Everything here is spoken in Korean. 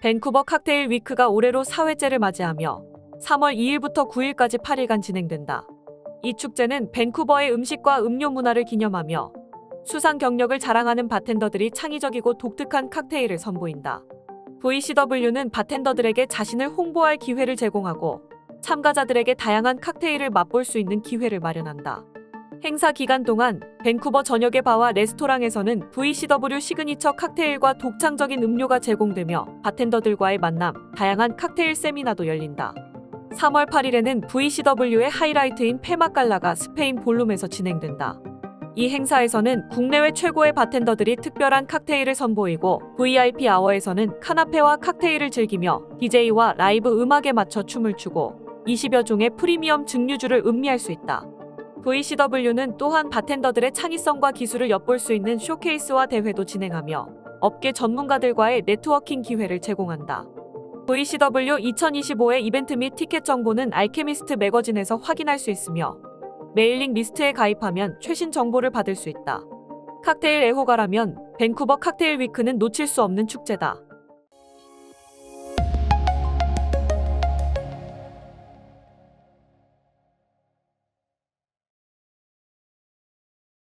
밴쿠버 칵테일 위크가 올해로 4회째를 맞이하며 3월 2일부터 9일까지 8일간 진행된다. 이 축제는 밴쿠버의 음식과 음료 문화를 기념하며 수상 경력을 자랑하는 바텐더들이 창의적이고 독특한 칵테일을 선보인다. VCW는 바텐더들에게 자신을 홍보할 기회를 제공하고 참가자들에게 다양한 칵테일을 맛볼 수 있는 기회를 마련한다. 행사 기간 동안 밴쿠버 전역의 바와 레스토랑에서는 VCW 시그니처 칵테일과 독창적인 음료가 제공되며 바텐더들과의 만남, 다양한 칵테일 세미나도 열린다. 3월 8일에는 VCW의 하이라이트인 페마 갈라가 스페인 볼룸에서 진행된다. 이 행사에서는 국내외 최고의 바텐더들이 특별한 칵테일을 선보이고 VIP 아워에서는 카나페와 칵테일을 즐기며 DJ와 라이브 음악에 맞춰 춤을 추고 20여 종의 프리미엄 증류주를 음미할 수 있다. VCW는 또한 바텐더들의 창의성과 기술을 엿볼 수 있는 쇼케이스와 대회도 진행하며 업계 전문가들과의 네트워킹 기회를 제공한다. VCW 2025의 이벤트 및 티켓 정보는 알케미스트 매거진에서 확인할 수 있으며 메일링 리스트에 가입하면 최신 정보를 받을 수 있다. 칵테일 애호가라면 밴쿠버 칵테일 위크는 놓칠 수 없는 축제다.